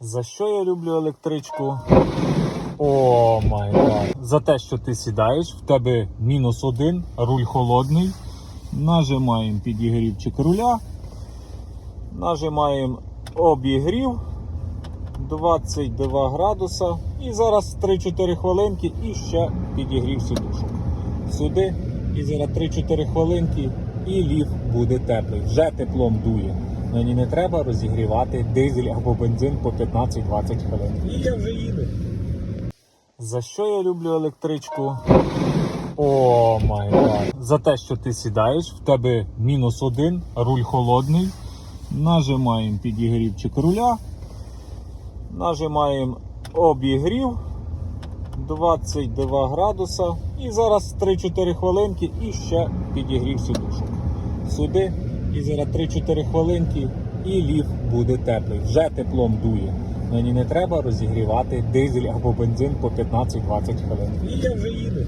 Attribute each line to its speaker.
Speaker 1: За що я люблю електричку? О май гад. За те, що ти сідаєш, в тебе мінус один, руль холодний. Нажимаємо підігрівчик руля. Нажимаємо обігрів 22 градуса. І зараз 3-4 хвилинки і ще підігрів сідушок. Сюди. І зараз 3-4 хвилинки і ліфт буде теплий. Вже теплом дує. Мені не треба розігрівати дизель або бензин по 15-20 хвилин. І я вже їду. За що я люблю електричку? О май гад. За те, що ти сідаєш, в тебе мінус один, руль холодний. Нажимаємо підігрівчик руля. Нажимаємо обігрів 22 градуса. І зараз 3-4 хвилинки і ще підігрів сідушок. Сюди. І зараз 3-4 хвилинки і ліфт буде теплий. Вже теплом дує. Мені не треба розігрівати дизель або бензин по 15-20 хвилин. І я вже їду.